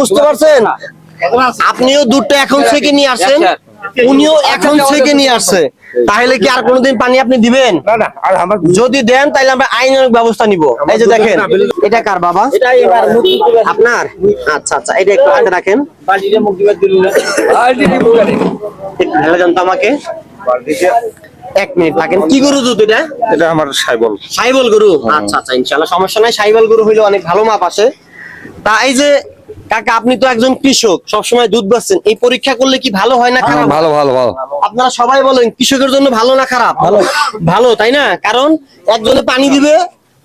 বুঝতে পারছেন? আপনিও দুধটা এখন থেকে নিয়ে আসছেন? উনিও এখন থেকে নিয়ে আসছে। তাহলে কি আর কোনোদিন পানি আপনি দিবেন? না না আর আমার যদি দেন তাহলে আমরা আইনানুগ ব্যবস্থা নিব। এই যে দেখেন এটা কার বাবা? আপনার? আচ্ছা আচ্ছা এটা একটু হাতে রাখেন। একটু ঢেলে দেন তো আমাকে। এক মিনিট থাকেন। কি গরু দুধ এটা? এটা আমার সাইবল। সাইবল গরু? আচ্ছা আচ্ছা ইনশাল্লাহ সমস্যা নাই সাইবল গরু হইলে অনেক ভালো মাপ আছে। তা এই যে কাকা আপনি তো একজন কৃষক সবসময় দুধ বেচছেন। এই পরীক্ষা করলে কি ভালো হয় না খারাপ? ভালো ভালো ভালো। আপনারা সবাই বলেন কৃষকের জন্য ভালো না খারাপ? ভালো। ভালো তাই না? কারণ একজনে পানি দিবে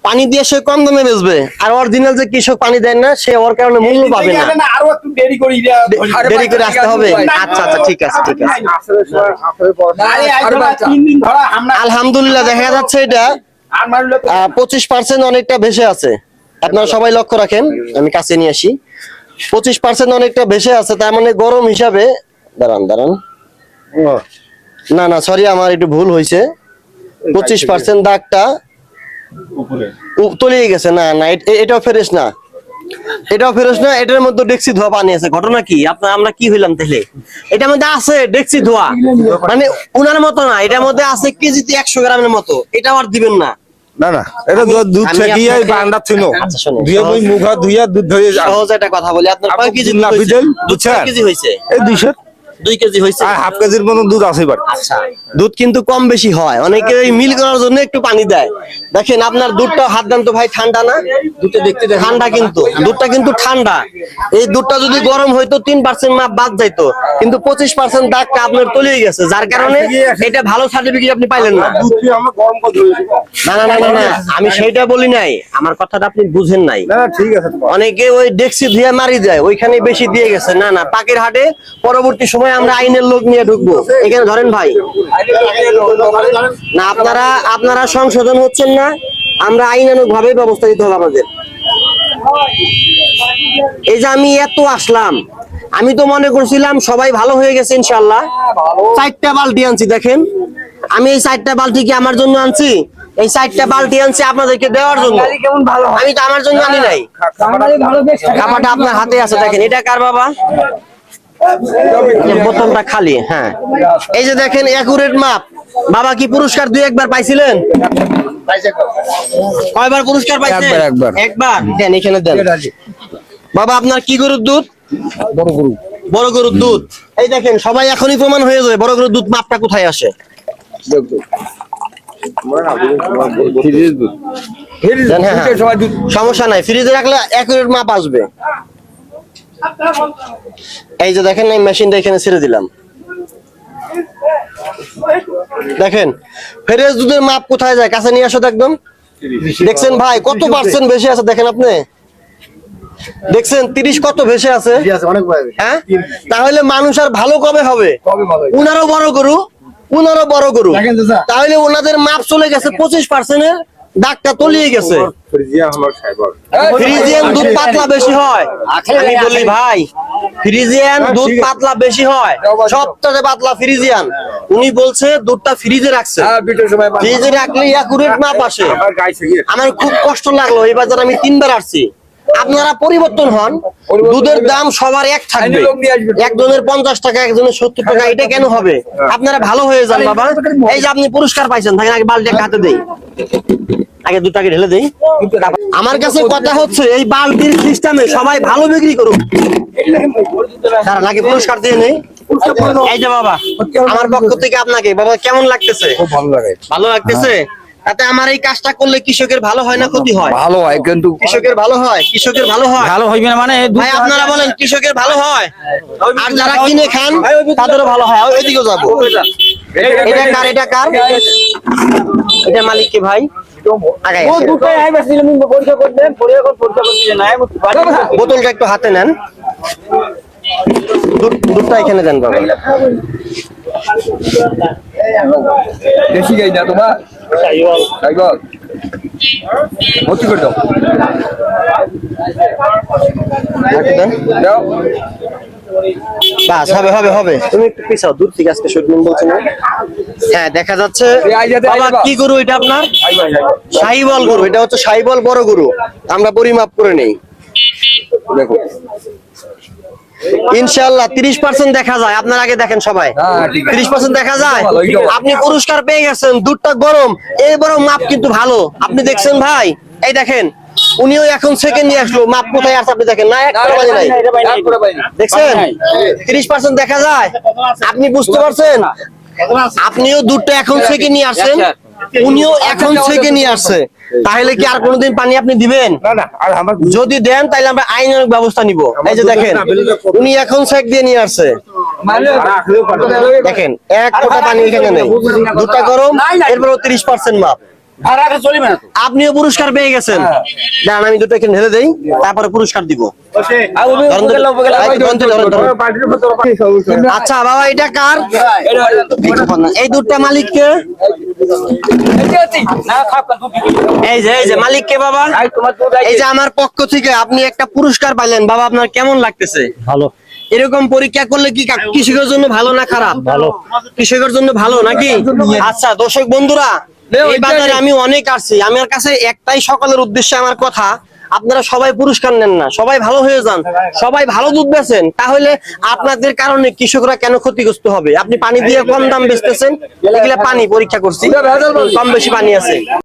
পানি দিয়ে সে কম দামে বেচবে। আর অরিজিনাল যে কৃষক পানি দেয় না সে ওর কারণে মূল্য পাবে না। আরও একটু দেরি করি দেরি করে আসতে হবে। আচ্ছা আচ্ছা ঠিক আছে ঠিক আছে। আলহামদুলিল্লাহ দেখা যাচ্ছে এটা। পঁচিশ পার্সেন্ট অনেকটা ভেসে আছে। আপনারা সবাই লক্ষ্য রাখেন আমি কাছে নিয়ে আসি। পঁচিশ পার্সেন্ট অনেকটা ভেসে আছে তার মানে গরম হিসাবে দাঁড়ান দাঁড়ান। না না সরি আমার একটু ভুল হয়েছে। পঁচিশ পার্সেন্ট দাগটা তলিয়ে গেছে না না এটাও ফেরেস না। এটাও ফেরেস না এটার মধ্যে ডেক্সি ধোয়া পানি আছে। ঘটনা কি? আপনার আমরা কি হইলাম তাহলে? এটার মধ্যে আছে ডেক্সি ধোয়া। মানে উনার মতো না এটার মধ্যে আছে কেজিতে একশো গ্রামের মতো। এটাও আর দিবেন না। না না এটা দুধ বান্ডা ছিল। আচ্ছা, দুয়ে মুখ ধুইয়া দুধ ধরে সহজ একটা কথা বলি। আপনার কয় কেজি দুধ বুঝছেন? কেজি হয়েছে? এই দুইশো দুই কেজি হয়েছে? হাফ কেজির মতো দুধ আছে এবার। আচ্ছা। দুধ কিন্তু কম বেশি হয়। অনেকে মিল করার জন্য একটু পানি দেয়। দেখেন আপনার দুধটা হাত দেন তো ভাই ঠান্ডা না? দুধটা দেখতে ঠান্ডা কিন্তু। দুধটা কিন্তু ঠান্ডা। এই দুধটা যদি গরম হইতো তিন পার্সেন্ট মাপ বাদ যাইতো। কিন্তু পঁচিশ পার্সেন্ট দাগটা আপনার তলিয়ে গেছে। যার কারণে এটা ভালো সার্টিফিকেট আপনি পাইলেন না। দুধ কি আমরা গরম করে ধরে দিব? না না না। আমি সেইটা বলি নাই। আমার কথাটা আপনি বুঝেন নাই। না না ঠিক আছে। অনেকে ওই ডেক্সি ধুয়ে মারি যায় ওইখানে বেশি দিয়ে গেছে। না না পাকের হাটে পরবর্তী সময় আমরা আইনের লোক নিয়ে ঢুকবো। এখানে ধরেন ভাই। না আপনারা আপনারা সংশোধন হচ্ছেন না আমরা আইনানুগ ভাবে ব্যবস্থা দিতে হবে আমাদের। এই যে আমি এত আসলাম আমি তো মনে করছিলাম সবাই ভালো হয়ে গেছে ইনশাল্লাহ চারটা বালতি আনছি দেখেন। আমি এই চারটা বালতি কি আমার জন্য আনছি? এই চারটা বালতি আনছি আপনাদেরকে দেওয়ার জন্য। আমি তো আমার জন্য আনি নাই। খাবারটা আপনার হাতে আছে দেখেন। এটা কার বাবা? বোতলটা খালি হ্যাঁ। এই যে দেখেন একুরেট মাপ বাবা কি পুরস্কার দুই একবার পাইছিলেন? কয়বার পুরস্কার পাইছেন একবার, একবার। দেন এখানে দেন। বাবা আপনার কি গরুর দুধ? বড় গরু। বড় গরুর দুধ। এই দেখেন সবাই এখনই প্রমাণ হয়ে যাবে বড় গরুর দুধ মাপটা কোথায় আসে। হ্যাঁ, হ্যাঁ। সমস্যা নাই ফ্রিজে রাখলে একুরেট মাপ আসবে। এই যে দেখেন এই মেশিনটা এখানে ছেড়ে দিলাম। দেখেন ফেরেস দুধের মাপ কোথায় যায়? কাছে নিয়ে আসো একদম। দেখছেন ভাই কত পার্সেন্ট বেশি আছে দেখেন আপনি? দেখছেন তিরিশ কত ভেসে আছে? হ্যাঁ? তাহলে মানুষ আর ভালো কবে হবে? উনারও বড় গরু উনারও বড় গরু। তাহলে ওনাদের মাপ চলে গেছে পঁচিশ পার্সেন্টের দাগটা তলিয়ে গেছে। আমার ফ্রিজিয়ান দুধ পাতলা বেশি হয়। আমি বলি ভাই ফ্রিজিয়ান দুধ পাতলা বেশি হয়। সবটাতে পাতলা ফ্রিজিয়ান। উনি বলছে দুধটা ফ্রিজে রাখছে। ফ্রিজে রাখলে একুরেট মাপ আসে। আমার আমার খুব কষ্ট লাগল। এবার বাজার আমি তিনবার আসছি। আপনারা পরিবর্তন হন। দুধের দাম সবার এক থাকবে। একজনের পঞ্চাশ টাকা একজনের সত্তর টাকা এটা কেন হবে? আপনারা ভালো হয়ে যান বাবা। এই যে আপনি পুরস্কার পাইছেন থাকেন আগে বালতি একটা হাতে দেই। আগে দুটাকে ঢেলে দেই। আমার কাছে কথা হচ্ছে এই বালতির সিস্টেমে সবাই ভালো বিক্রি করুক। তারা নাকি পুরস্কার দিয়ে নেই। এই যে বাবা আমার পক্ষ থেকে আপনাকে বাবা কেমন লাগতেছে? খুব ভালো লাগে। ভালো লাগতেছে? তাতে আমার এই কাজটা করলে কৃষকের ভালো হয় না ক্ষতি হয়? ভালো হয় কিন্তু কৃষকের ভালো হয়? কৃষকের ভালো হয়? ভালো হইবে না মানে ভাই আপনারা বলেন কৃষকের ভালো হয়? আর যারা কিনে খান তাদেরও ভালো হয়। ওই- ওইদিকেও যাব। এটা কার এটা কার? এটা মালিক কে ভাই? বোতলটা একটু হাতে নেন। দুধ- দুধটা এখানে দেন বাবা। বেশি গাই না তোমার? সাইবল ভর্তি করে দাও। দাও। বাস হবে হবে হবে। তুমি একটু পিছাও দূর থেকে আজকে শুট নিন বলছো না? হ্যাঁ দেখা যাচ্ছে। বাবা কি গরু এটা আপনার? সাইবল সাইবল গরু এটা হচ্ছে সাইবল বড় গরু। আমরা পরিমাপ করে নেই। দেখো। ইনশাল্লাহ তিরিশ পার্সেন্ট দেখা যায় আপনার আগে দেখেন সবাই হ্যাঁ। তিরিশ পার্সেন্ট দেখা যায়। আপনি পুরস্কার পেয়ে গেছেন দুধটা গরম এই বরং মাপ কিন্তু ভালো আপনি দেখছেন ভাই এই দেখেন উনিও এখন সেকেন্ড নিয়ে আসলো মাপ কোথায় আছে আপনি দেখেন না একটা বাজে নাই। দেখছেন তিরিশ পার্সেন্ট দেখা যায় আপনি বুঝতে পারছেন আপনিও দুধটা এখন সেকেন্ড নিয়ে আসছেন উনিও এখন থেকে নিয়ে আসছে। তাহলে কি আর কোনোদিন পানি আপনি দিবেন? না না আর আমার যদি দেন তাহলে আমরা আইনানুক ব্যবস্থা নিব। এই যে দেখেন উনি এখন চেক দিয়ে নিয়ে আসছে। দেখেন এক ফোঁটা পানি এখানে নেই। দুধটা গরম এরপর তিরিশ পার্সেন্ট মাপ। আপনিও পুরস্কার পেয়ে গেছেন। দাঁড়ান আমি দুটো এখানে ঢেলে দেই তারপরে পুরস্কার দিব। সমস্যা? আচ্ছা বাবা এটা কার? এই দুধটা মালিককে এই যে এই যে বাবা। এই তোমার দুধ এই যে আমার পক্ষ থেকে আপনি একটা পুরস্কার পাইলেন। বাবা আপনার কেমন লাগতেছে? ভালো। এরকম পরীক্ষা করলে কি কৃষকের জন্য ভালো না খারাপ? ভালো। কৃষকের জন্য ভালো নাকি? আচ্ছা দর্শক বন্ধুরা এই বাজারে আমি অনেক আসছি। আমার কাছে একটাই সকলের উদ্দেশ্যে আমার কথা। আপনারা সবাই পুরস্কার নেন না, সবাই ভালো হয়ে যান, সবাই ভালো দুধ বেছেন তাহলে আপনাদের কারণে কৃষকরা কেন ক্ষতিগ্রস্ত হবে? আপনি পানি দিয়ে কম দাম বেচতেছেন, এগুলা পানি পরীক্ষা করছি, কম বেশি পানি আছে।